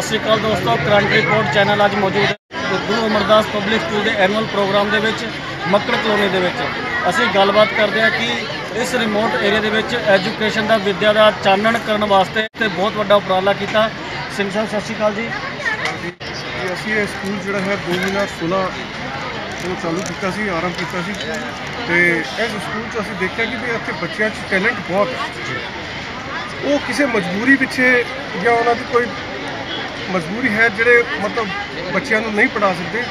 ਸਤਿ ਸ਼੍ਰੀ ਅਕਾਲ ਦੋਸਤੋ current report channel ਅੱਜ ਮੌਜੂਦ ਹੈ। ਗੁਰੂ ਅਮਰਦਾਸ ਪਬਲਿਕ ਸਕੂਲ ਦੇ ਐਨੂਅਲ ਪ੍ਰੋਗਰਾਮ ਦੇ ਵਿੱਚ, ਮੱਕੜ ਕਲੋਨੀ ਦੇ ਵਿੱਚ। ਅਸੀਂ ਗੱਲਬਾਤ ਕਰਦੇ ਹਾਂ ਕਿ ਇਸ ਰਿਮੋਟ ਏਰੀਆ ਦੇ ਵਿੱਚ ਐਜੂਕੇਸ਼ਨ ਦਾ ਵਿੱਦਿਆ ਦਾ ਚਾਨਣ ਕਰਨ ਵਾਸਤੇ ਤੇ ਬਹੁਤ ਵੱਡਾ ਉਪਰਾਲਾ ਕੀਤਾ। ਸਿੰਘ ਸਾਹਿਬ, ਸਤਿ ਸ਼੍ਰੀ ਅਕਾਲ ਜੀ। ਅਸੀਂ ਇਹ ਸਕੂਲ ਜਿਹੜਾ ਹੈ 2016 ਤੋਂ ਚਾਲੂ ਕੀਤਾ ਸੀ, ਆਰੰਭ ਕੀਤਾ ਸੀ। ਤੇ ਇਸ ਸਕੂਲ 'ਚ ਅਸੀਂ ਦੇਖਿਆ ਕਿ ਵੀ ਇੱਥੇ ਬੱਚਿਆਂ 'ਚ ਟੈਲੈਂਟ ਬਹੁਤ ਹੈ। ਉਹ ਕਿਸੇ ਮਜਬੂਰੀ ਪਿੱਛੇ ਜਾਂ ਉਹਨਾਂ ਦੀ ਕੋਈ ਮਜਬੂਰੀ ਹੈ ਜਿਹੜੇ ਮਤਲਬ ਬੱਚਿਆਂ ਨੂੰ ਨਹੀਂ ਪੜ੍ਹਾ ਸਕਦੇ।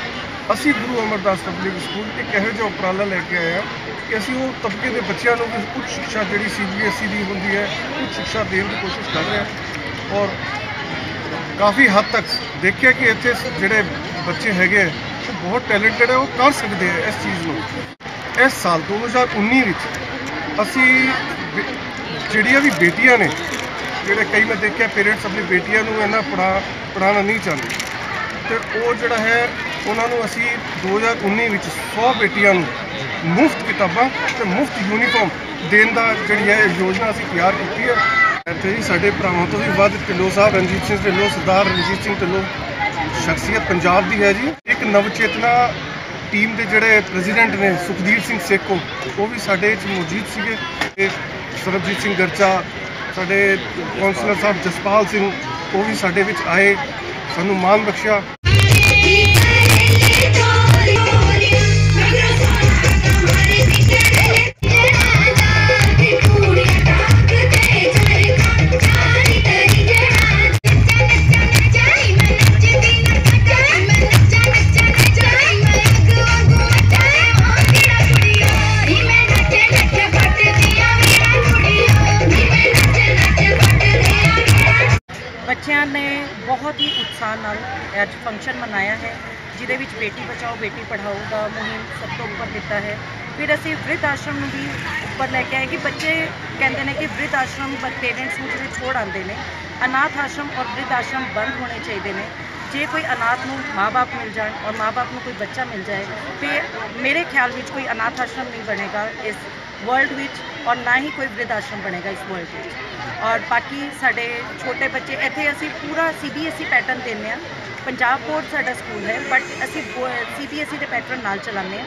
ਅਸੀਂ ਗੁਰੂ ਅਮਰਦਾਸ ਪਬਲਿਕ ਸਕੂਲ ਇੱਕ ਇਹੋ ਜਿਹਾ ਉਪਰਾਲਾ ਲੈ ਕੇ ਆਏ ਹਾਂ ਕਿ ਅਸੀਂ ਉਹ ਤਬਕੇ ਦੇ ਬੱਚਿਆਂ ਨੂੰ ਵੀ ਉੱਚ ਸਿੱਖਿਆ ਜਿਹੜੀ ਸੀਬੀਐਸਈ ਦੀ ਹੁੰਦੀ ਹੈ ਉੱਚ ਸਿੱਖਿਆ ਦੇਣ ਦੀ ਕੋਸ਼ਿਸ਼ ਕਰ ਰਹੇ ਹਾਂ। ਔਰ ਕਾਫੀ ਹੱਦ ਤੱਕ ਦੇਖਿਆ ਕਿ ਇੱਥੇ ਜਿਹੜੇ ਬੱਚੇ ਹੈਗੇ ਆ, ਉਹ ਬਹੁਤ ਟੈਲੈਂਟਡ ਹੈ ਉਹ ਕਰ ਸਕਦੇ ਆ ਇਸ ਚੀਜ਼ ਨੂੰ। ਇਸ ਸਾਲ 2019 ਵਿੱਚ ਅਸੀਂ ਜਿਹੜੀਆਂ ਵੀ ਬੇਟੀਆਂ ਨੇ ਜਿਹੜੇ ਕਈ ਮੈਂ ਦੇਖਿਆ ਪੇਰੈਂਟਸ ਆਪਣੀ ਬੇਟੀਆਂ ਨੂੰ ਇਹਨਾਂ ਪੜਾ ਪੜਾਉਣਾ ਨਹੀਂ ਚਾਹੁੰਦੇ। ਤੇ ਉਹ ਜਿਹੜਾ ਹੈ, ਉਹਨਾਂ ਨੂੰ ਅਸੀਂ 2019 ਵਿੱਚ 100 ਬੇਟੀਆਂ ਨੂੰ ਮੁਫਤ ਕਿਤਾਬਾਂ ਤੇ ਮੁਫਤ ਯੂਨੀਫਾਰਮ ਦੇਣ ਦਾ ਜਿਹੜੀ ਹੈ, ਇਹ ਯੋਜਨਾ ਅਸੀਂ ਤਿਆਰ ਕੀਤੀ ਹੈ। ਇੱਥੇ ਜੀ ਸਾਡੇ ਭਰਾਵਾਂ ਤੋਂ ਵੀ ਵੱਧ ਢਿੱਲੋਂ ਸਾਹਿਬ, ਰਣਜੀਤ ਸਿੰਘ ਢਿੱਲੋਂ, ਸਰਦਾਰ ਰਣਜੀਤ ਸਿੰਘ ਢਿੱਲੋਂ ਸ਼ਖਸੀਅਤ ਪੰਜਾਬ ਦੀ ਹੈ ਜੀ। ਇੱਕ ਨਵਚੇਤਨਾ ਟੀਮ ਦੇ ਜਿਹੜੇ ਪ੍ਰੈਜ਼ੀਡੈਂਟ ਨੇ, ਸੁਖਦੀਪ ਸਿੰਘ ਸੇਖੋ, ਉਹ ਵੀ ਸਾਡੇ ਵਿੱਚ ਮੌਜੂਦ ਸੀਗੇ। ਤੇ ਸਰਬਜੀਤ ਸਿੰਘ ਗਰਚਾ ਸਾਡੇ ਕਾਉਂਸਲਰ ਸਾਹਿਬ ਜਸਪਾਲ ਸਿੰਘ ਉਹ ਵੀ ਸਾਡੇ ਵਿੱਚ ਆਏ ਸਾਨੂੰ ਮਾਣ ਬਖਸ਼ਿਆ। ਬਹੁਤ ਹੀ ਉਤਸ਼ਾਹ ਨਾਲ ਅੱਜ ਫੰਕਸ਼ਨ ਮਨਾਇਆ ਹੈ, ਜਿਹਦੇ ਵਿੱਚ ਬੇਟੀ ਬਚਾਓ, ਬੇਟੀ ਪੜ੍ਹਾਓ ਦਾ ਮੁਹਿੰਮ ਸਭ ਤੋਂ ਉੱਪਰ ਦਿੱਤਾ ਹੈ। ਫਿਰ ਅਸੀਂ ਵ੍ਰਿਧ ਆਸ਼ਰਮ ਨੂੰ ਵੀ ਉੱਪਰ ਲੈ ਕੇ ਆਏ ਕਿ ਬੱਚੇ ਕਹਿੰਦੇ ਨੇ ਕਿ ਵ੍ਰਿਧ ਆਸ਼ਰਮ ਪੇਰੈਂਟਸ ਨੂੰ ਜਿਹੜੇ ਛੋੜ ਆਉਂਦੇ ਨੇ, ਅਨਾਥ ਆਸ਼ਰਮ ਔਰ ਵ੍ਰਿਧ ਆਸ਼ਰਮ ਬੰਦ ਹੋਣੇ ਚਾਹੀਦੇ ਨੇ। ਜੇ ਕੋਈ ਅਨਾਥ ਨੂੰ ਮਾਪੇ ਮਿਲ ਜਾਣ ਔਰ ਮਾਪੇ ਨੂੰ ਕੋਈ ਬੱਚਾ ਮਿਲ ਜਾਏ, ਤੇ ਮੇਰੇ ਖਿਆਲ ਵਿੱਚ ਕੋਈ ਅਨਾਥ ਆਸ਼ਰਮ ਨਹੀਂ ਬਣੇਗਾ ਇਸ ਵਰਲਡ ਵਿੱਚ। ਔਰ ਨਾ ਹੀ ਕੋਈ ਵ੍ਰਿਧ ਆਸ਼ਰਮ ਬਣੇਗਾ ਇਸ ਵਰਲਡ ਵਿੱਚ। ਔਰ ਬਾਕੀ ਸਾਡੇ ਛੋਟੇ ਬੱਚੇ, ਇੱਥੇ ਅਸੀਂ ਪੂਰਾ ਸੀਬੀਐਸਈ ਪੈਟਰਨ ਦਿੰਦੇ ਹਾਂ। ਪੰਜਾਬ ਬੋਰਡ ਸਾਡਾ ਸਕੂਲ ਹੈ ਬਟ ਅਸੀਂ ਸੀਬੀਐਸਈ ਦੇ ਪੈਟਰਨ ਨਾਲ ਚਲਾਉਂਦੇ ਹਾਂ।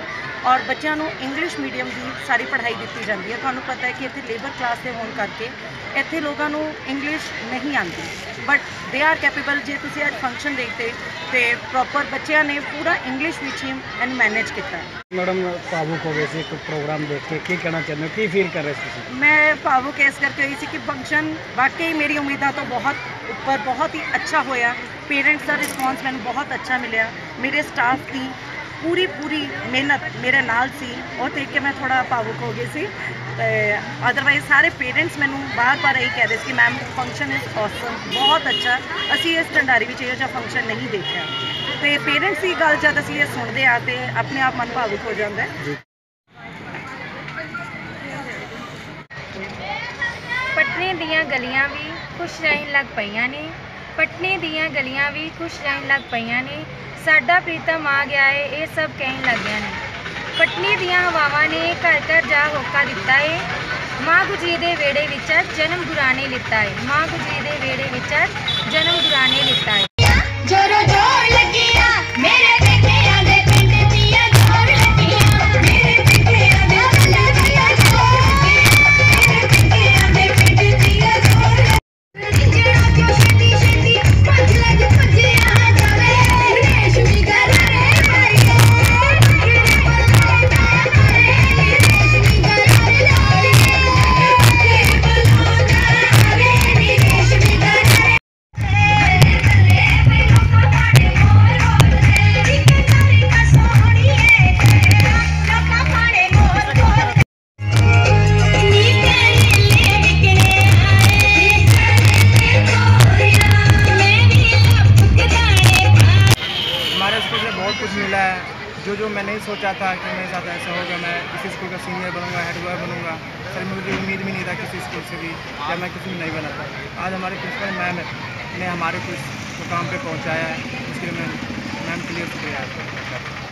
ਔਰ ਬੱਚਿਆਂ ਨੂੰ ਇੰਗਲਿਸ਼ ਮੀਡੀਅਮ ਦੀ ਸਾਰੀ ਪੜ੍ਹਾਈ ਦਿੱਤੀ ਜਾਂਦੀ ਹੈ। ਤੁਹਾਨੂੰ ਪਤਾ ਹੈ ਕਿ ਇੱਥੇ ਲੇਬਰ ਕਲਾਸ ਦੇ ਹੋਣ ਕਰਕੇ ਇੱਥੇ ਲੋਕਾਂ ਨੂੰ ਇੰਗਲਿਸ਼ ਨਹੀਂ ਆਉਂਦੀ। ਬਟ ਦੇ ਆਰ ਕੈਪੇਬਲ ਜੇ ਤੁਸੀਂ ਅੱਜ ਫੰਕਸ਼ਨ ਦੇਖਦੇ ਤੇ ਪ੍ਰੋਪਰ ਬੱਚਿਆਂ ਨੇ ਪੂਰਾ ਇੰਗਲਿਸ਼ ਵਿੱਚ ਹੀ ਐਂਡ ਮੈਨੇਜ ਕੀਤਾ। ਮੈਡਮ ਭਾਵੁਕ ਹੋ ਗਏ ਸੀ ਇੱਕ ਪ੍ਰੋਗਰਾਮ ਦੇਖ ਕੇ। ਕੀ ਕਹਿਣਾ ਚਾਹੁੰਦੇ ਹੋ? ਕੀ ਫੀਲ ਕਰ ਰਹੇ ਸੀ ਤੁਸੀਂ? ਮੈਂ ਭਾਵੁਕ ਇਸ ਕਰਕੇ ਹੋਈ ਸੀ ਕਿ ਫੰਕਸ਼ਨ ਵਾਕਈ ਮੇਰੀ ਉਮੀਦਾਂ ਤੋਂ ਬਹੁਤ ਉੱਪਰ ਬਹੁਤ ਹੀ ਅੱਛਾ ਹੋਇਆ। ਪੇਰੈਂਟਸ ਦਾ ਰਿਸਪੌਂਸ ਮੈਨੂੰ ਬਹੁਤ ਅੱਛਾ ਮਿਲਿਆ। ਮੇਰੇ ਸਟਾਫ ਦੀ ਪੂਰੀ ਪੂਰੀ ਮਿਹਨਤ ਮੇਰੇ ਨਾਲ ਸੀ। ਉਹ ਦੇਖ ਕੇ ਮੈਂ ਥੋੜਾ ਭਾਵੁਕ ਹੋ ਗਈ ਸੀ। ਤੇ ਅਦਰਵਾਈਜ਼ ਸਾਰੇ ਪੇਰੈਂਟਸ ਮੈਨੂੰ ਬਾਰ-ਬਾਰ ਇਹੀ ਕਹਿ ਰਹੇ ਸੀ ਕਿ ਮੈਮ ਫੰਕਸ਼ਨ ਇਜ਼ ਔਸਮ ਬਹੁਤ ਅੱਛਾ। ਅਸੀਂ ਇਸ ਢੰਡਾਰੀ ਵਿੱਚ ਇਹੋ ਜਿਹਾ ਫੰਕਸ਼ਨ ਨਹੀਂ ਦੇਖਿਆ। ਤੇ ਪੇਰੈਂਟਸ ਦੀ ਗੱਲ ਜਦ ਅਸੀਂ ਇਹ ਸੁਣਦੇ ਆ ਤੇ ਆਪਣੇ ਆਪ ਮਨ ਭਾਵੁਕ ਹੋ ਜਾਂਦਾ ਹੈ। ਪਟਨੇ ਦੀਆਂ ਗਲੀਆਂ ਵੀ ਖੁਸ਼ ਰਹਿਣ ਲੱਗ ਪਈਆਂ ਨੇ। ਪਟਨੇ ਦੀਆਂ ਗਲੀਆਂ ਵੀ ਖੁਸ਼ ਰਹਿਣ ਲੱਗ ਪਈਆਂ ਨੇ। ਸਾਡਾ ਪ੍ਰੀਤਮ ਆ ਗਿਆ ਏ, ਇਹ ਸਭ ਕਹਿਣ ਲੱਗਿਆ ਨੇ। ਪਟਨੇ ਦੀਆਂ ਹਵਾਵਾਂ ਨੇ ਘਰ ਘਰ ਜਾ ਹੋਕਾ ਦਿੱਤਾ ਏ। ਮਾਂ ਗੁਜਰੀ ਦੇ ਵੇੜੇ ਵਿੱਚ ਜਨਮ ਗੁਰਾਨੇ ਲਿੱਤਾ ਏ। ਮਾਂ ਗੁਜਰੀ ਦੇ ਵੇੜੇ ਵਿੱਚ ਜਨਮ ਗੁਰਾਨੇ ਲਿੱਤਾ ਏ। ਜੋਰੋ नहीं सोचा था कि मेरे साथ ऐसा होगा, मैं किसी स्कूल का सीनियर बनूँगा हेड बॉय बनूँगा सर, मुझे उम्मीद भी नहीं था किसी स्कूल से भी या मैं किसी में नहीं बना था आज हमारे प्रिंसिपल मैम ने हमारे कुछ मुकाम पर पहुँचाया है उसके लिए मैं मैम के लिए शुक्रिया।